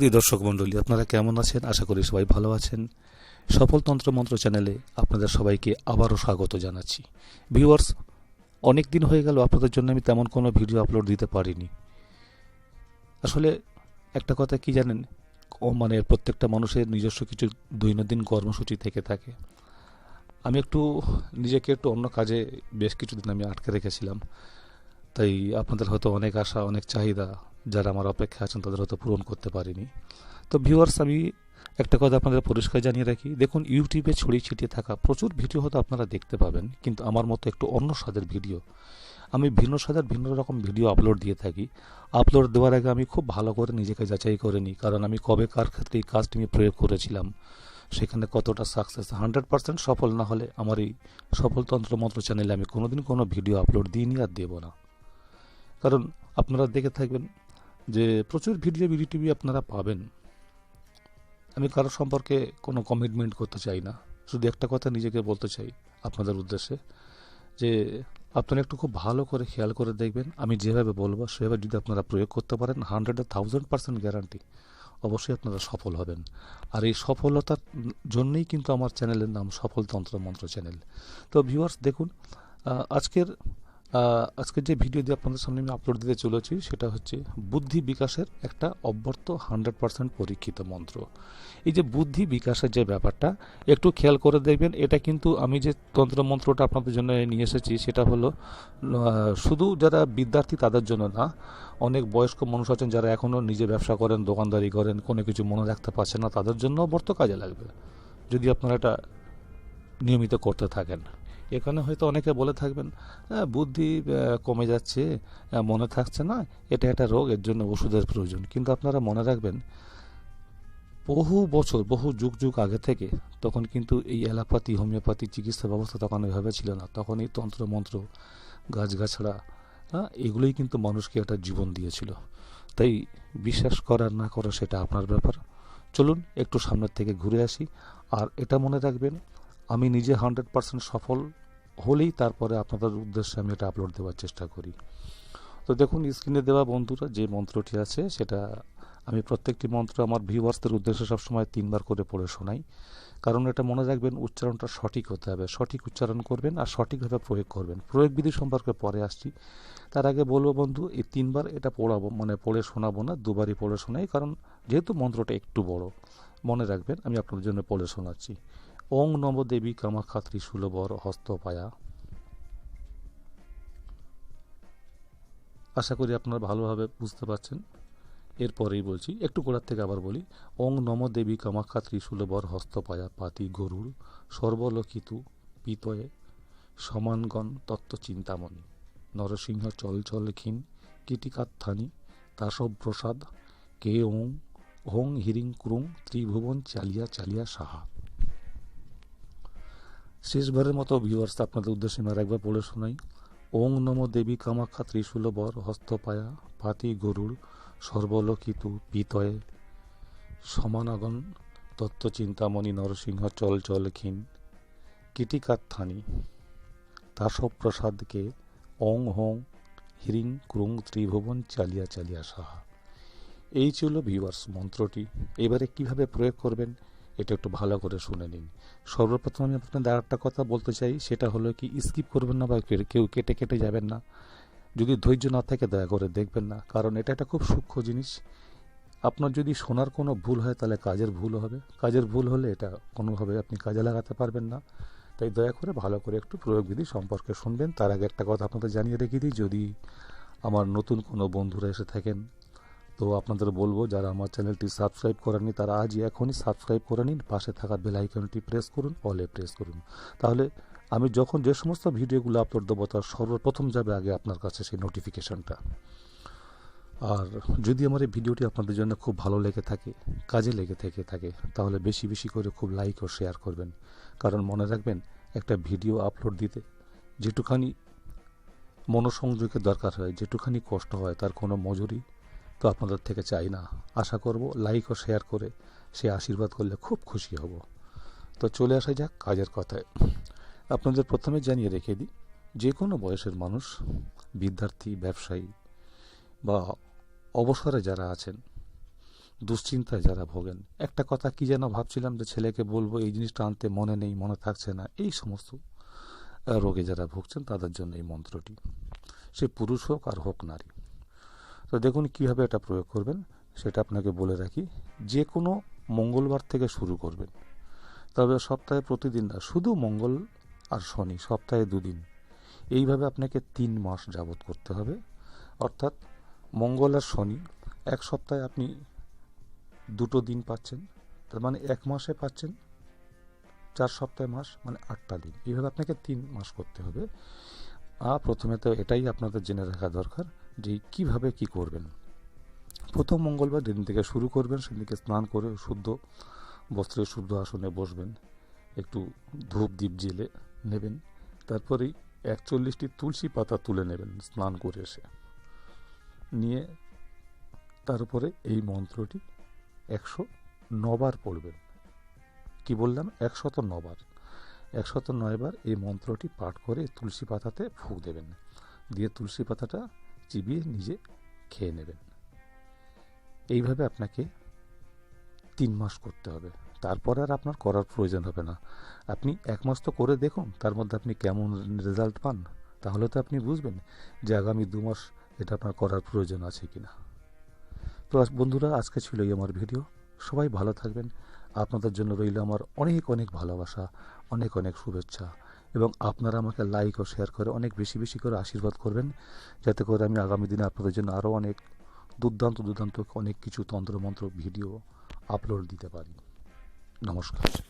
প্রিয় দর্শক মণ্ডলী, আপনারা কেমন আছেন? আশা করি সবাই ভালো আছেন। সফল তন্ত্র মন্ত্র চ্যানেলে আপনাদের সবাইকে আবারও স্বাগত জানাচ্ছি। ভিউয়ার্স অনেক দিন হয়ে গেল, আপনাদের জন্য আমি তেমন কোনো ভিডিও আপলোড দিতে পারিনি। আসলে একটা কথা কি জানেন? মানে প্রত্যেকটা মানুষের নিজস্ব কিছু দৈনন্দিন কর্মসূচি থেকে থাকে। আমি একটু নিজেকে একটু অন্য কাজে বেশ কিছুদিন আমি আটকে রেখেছিলাম। তাই আপনাদের হয়তো অনেক আশা, অনেক চাহিদা যারা আমার অপেক্ষা আছেন তাদের হয়তো পূরণ করতে পারিনি। তো ভিউয়ার্স আমি একটা কথা আপনাদের পরিষ্কার জানিয়ে রাখি। দেখুন, ইউটিউবে ছড়িয়ে ছিটিয়ে থাকা প্রচুর ভিডিও হয়তো আপনারা দেখতে পাবেন, কিন্তু আমার মতো একটু অন্য স্বাদের ভিডিও। আমি ভিন্ন স্বাদের ভিন্ন রকম ভিডিও আপলোড দিয়ে থাকি। আপলোড দেওয়ার আগে আমি খুব ভালো করে নিজেকে যাচাই করে নিই, কারণ আমি কবে কার ক্ষেত্রে এই কাজটি আমি প্রয়োগ করেছিলাম, সেখানে কতটা সাকসেস হান্ড্রেড পার্সেন্ট সফল না হলে আমার এই সফলতন্ত্র মন্ত্র চ্যানেলে আমি কোনোদিন কোনো ভিডিও আপলোড দিইনি আর দেবো না। কারণ আপনারা দেখে থাকবেন যে প্রচুর ভিডিও বিডিটিভি আপনারা পাবেন। আমি কারও সম্পর্কে কোনো কমিটমেন্ট করতে চাই না। শুধু একটা কথা নিজেকে বলতে চাই আপনাদের উদ্দেশ্যে, যে আপনারা একটু খুব ভালো করে খেয়াল করে দেখবেন, আমি যেভাবে বলব সেভাবে যদি আপনারা প্রয়োগ করতে পারেন হান্ড্রেড থাউজেন্ড পার্সেন্ট গ্যারান্টি অবশ্যই আপনারা সফল হবেন। আর এই সফলতার জন্যই কিন্তু আমার চ্যানেলের নাম সফল তন্ত্র মন্ত্র চ্যানেল। তো ভিউয়ার্স দেখুন আজকের আহ, আজকের যে ভিডিও দিয়ে আপনাদের সামনে আমি আপলোড দিতে চলেছি সেটা হচ্ছে বুদ্ধি বিকাশের একটা অব্যর্থ হান্ড্রেড পার্সেন্ট পরীক্ষিত মন্ত্র। এই যে বুদ্ধি বিকাশের যে ব্যাপারটা একটু খেয়াল করে দেখবেন এটা কিন্তু আমি যে তন্ত্র মন্ত্রটা আপনাদের জন্য নিয়ে এসেছি সেটা হলো শুধু যারা বিদ্যার্থী তাদের জন্য না অনেক বয়স্ক মানুষ আছেন যারা এখনও নিজে ব্যবসা করেন দোকানদারি করেন কোনো কিছু মনে রাখতে পারছেন না তাদের জন্য অব্যর্থ কাজে লাগবে। যদি আপনারা এটা নিয়মিত করতে থাকেন। এখানে হয়তো অনেকে বলে থাকবেন "হ্যাঁ, বুদ্ধি কমে যাচ্ছে মনে থাকছে না এটা একটা রোগ এর জন্য ওষুধের প্রয়োজন। কিন্তু আপনারা মনে রাখবেন বহু বছর বহু যুগ যুগ আগে থেকে তখন কিন্তু এই অ্যালোপ্যাথি হোমিওপ্যাথি চিকিৎসা ব্যবস্থা তখন এভাবে ছিল না। তখন এই তন্ত্র মন্ত্র গাছগাছড়া হ্যাঁ, এগুলোই কিন্তু মানুষকে একটা জীবন দিয়েছিল। তাই বিশ্বাস করার না করা সেটা আপনার ব্যাপার। চলুন একটু সামনের থেকে ঘুরে আসি। আর এটা মনে রাখবেন আমি নিজে হান্ড্রেড পার্সেন্ট সফল হলেই তারপরে আপনাদের উদ্দেশ্যে আমি এটা আপলোড দেওয়ার চেষ্টা করি। তো দেখুন, স্ক্রিনে দেওয়া বন্ধুরা যে মন্ত্রটি আছে, সেটা আমি প্রত্যেকটি মন্ত্র আমার ভিউয়ার্সদের উদ্দেশ্যে সবসময় তিনবার করে পড়ে শোনাই। কারণ এটা মনে রাখবেন, উচ্চারণটা সঠিক হতে হবে। সঠিক উচ্চারণ করবেন আর সঠিকভাবে প্রয়োগ করবেন। প্রয়োগ বিধি সম্পর্কে পরে আসছি। তার আগে বলব বন্ধু, এই তিনবার এটা পড়াবো মানে পড়ে শোনাবো না, দুবারই পড়ে শোনাই। কারণ যেহেতু মন্ত্রটা একটু বড়, মনে রাখবেন, আমি আপনাদের জন্য পড়ে শোনাচ্ছি। ওং নম দেবী ত্রিশূলবর হস্তপায়া। আশা করি আপনারা ভালোভাবে বুঝতে পারছেন। এরপরেই বলছি, একটু গোড়ার থেকে আবার বলি, ওং নম দেবী কামাখ্যা ত্রিশূলবর হস্তপায়া পাতি গরুর সর্বলোকিতু পিতয়ে সমানগণ তত্ত্ব চিন্তামণি। নরসিংহ চল চল ক্ষীণ কীটিকাত্থানি তাসব প্রসাদ কে ওং, হোং হিরিং ক্রুং, ত্রিভুবন চালিয়া চালিয়া সাহা। শেষবারের মতো ভিউয়ার্স আপনাদের উদ্দেশ্যে আমি আরেকবার পড়ে শোনাই। ওং নম দেবী কামাখ্যা ত্রিশূলবর হস্তপায়া পাতি গরুর সর্বলোকিতু পিতয়ে। সমানাগন তত্ত্বচিন্তামণি নরসিংহ চল চল ক্ষীণ। কীটিকাত্থানি। তাসব প্রসাদকে ওং হোং হিরিং ক্রুং ত্রিভুবন চালিয়া চালিয়া সাহা। এই ছিল ভিউয়ার্স মন্ত্রটি। এবারে কীভাবে প্রয়োগ করবেন? এটা একটু ভালো করে শুনে নিন। সর্বপ্রথম আমি আপনাদের আর একটা কথা বলতে চাই, সেটা হলো কি, স্কিপ করবেন না বা কেউ- কেটে কেটে যাবেন না। যদি ধৈর্য না থাকে, দয়া করে দেখবেন না। কারণ এটা একটা খুব সূক্ষ্ম জিনিস। আপনার যদি শোনার কোনো ভুল হয়, তাহলে কাজের ভুল হবে। কাজের ভুল হলে এটা কোনোভাবে আপনি কাজে লাগাতে পারবেন না। তাই দয়া করে ভালো করে একটু প্রয়োগবিধি সম্পর্কে শুনবেন। তার আগে একটা কথা আপনাদের জানিয়ে রেখে দিই, যদি আমার নতুন কোনো বন্ধুরা এসে থাকেন তো আপনাদের বলব, যারা আমার চ্যানেলটি সাবস্ক্রাইব করেননি, তারা আজই এখনই সাবস্ক্রাইব করে নিন, পাশে থাকা বেল আইকনটি প্রেস করুন, অলে প্রেস করুন। তাহলে আমি যখন যে সমস্ত ভিডিওগুলো আপলোড দেবো, তার সর্বপ্রথম যাবে আগে আপনার কাছে সেই নোটিফিকেশনটা। আর যদি আমার এই ভিডিওটি আপনাদের জন্য খুব ভালো লেগে থাকে, কাজে লেগে থেকে থাকে, তাহলে বেশি বেশি করে খুব লাইক ও শেয়ার করবেন। কারণ মনে রাখবেন, একটা ভিডিও আপলোড দিতে যেটুখানি মনোসংযোগের দরকার হয়, যেটুখানি কষ্ট হয়, তার কোনো মজুরি তো আপনাদের থেকে চাই না। আশা করব লাইক ও শেয়ার করে সে আশীর্বাদ করলে খুব খুশি হব। তো চলে আসা যাক কাজের কথায়। আপনাদের প্রথমে জানিয়ে রেখে দিই, যে কোনো বয়সের মানুষ, বিদ্যার্থী, ব্যবসায়ী বা অবসরে যারা আছেন, দুশ্চিন্তায় যারা ভোগেন, একটা কথা কি যেন ভাবছিলাম যে ছেলেকে বলব, এই জিনিসটা আনতে মনে নেই, মনে থাকছে না, এই সমস্ত রোগে যারা ভুগছেন তাদের জন্য এই মন্ত্রটি। সে পুরুষ হোক আর হোক নারী। তো দেখুন কীভাবে এটা প্রয়োগ করবেন, সেটা আপনাকে বলে রাখি। যে কোনো মঙ্গলবার থেকে শুরু করবেন। তবে সপ্তাহে প্রতিদিন না, শুধু মঙ্গল আর শনি, সপ্তাহে দুদিন। এইভাবে আপনাকে তিন মাস যাবত করতে হবে। অর্থাৎ মঙ্গল আর শনি, এক সপ্তাহে আপনি দুটো দিন পাচ্ছেন। তার মানে এক মাসে পাচ্ছেন, চার সপ্তাহে মাস মানে আটটা দিন। এইভাবে আপনাকে তিন মাস করতে হবে। আর প্রথমে তো এটাই আপনাদের জেনে রাখা দরকার। যে কীভাবে কি করবেন? প্রথম মঙ্গলবার যেদিন থেকে শুরু করবেন সেদিনকে স্নান করে শুদ্ধ বস্ত্রে শুদ্ধ আসনে বসবেন। একটু ধূপ দ্বীপ জেলে নেবেন। তারপরেই একচল্লিশটি তুলসী পাতা তুলে নেবেন স্নান করে এসে। নিয়ে তারপরে এই মন্ত্রটি একশো নবার পড়বেন। কি বললাম? একশত নবার। একশত নয়বার এই মন্ত্রটি পাঠ করে তুলসী পাতাতে ফুঁক দেবেন। দিয়ে তুলসী পাতাটা চিবিয়ে নিজে খেয়ে নেবেন। এইভাবে আপনাকে তিন মাস করতে হবে। তারপরে আর আপনার করার প্রয়োজন হবে না। আপনি এক মাস তো করে দেখুন, তার মধ্যে আপনি কেমন রেজাল্ট পান, তাহলে তো আপনি বুঝবেন যে আগামী দু মাস এটা আপনার করার প্রয়োজন আছে কিনা। তো আজ বন্ধুরা, আজকে ছিল আমার ভিডিও। সবাই ভালো থাকবেন। আপনাদের জন্য রইল আমার অনেক অনেক ভালোবাসা, অনেক অনেক শুভেচ্ছা। এবং আপনারা আমাকে লাইক ও শেয়ার করে অনেক বেশি বেশি করে আশীর্বাদ করবেন। যাতে করে আমি আগামী দিনে আপনাদের জন্য আরও অনেক দুর্দান্ত দুর্দান্ত অনেক কিছু তন্ত্রমন্ত্র ভিডিও আপলোড দিতে পারি। নমস্কার।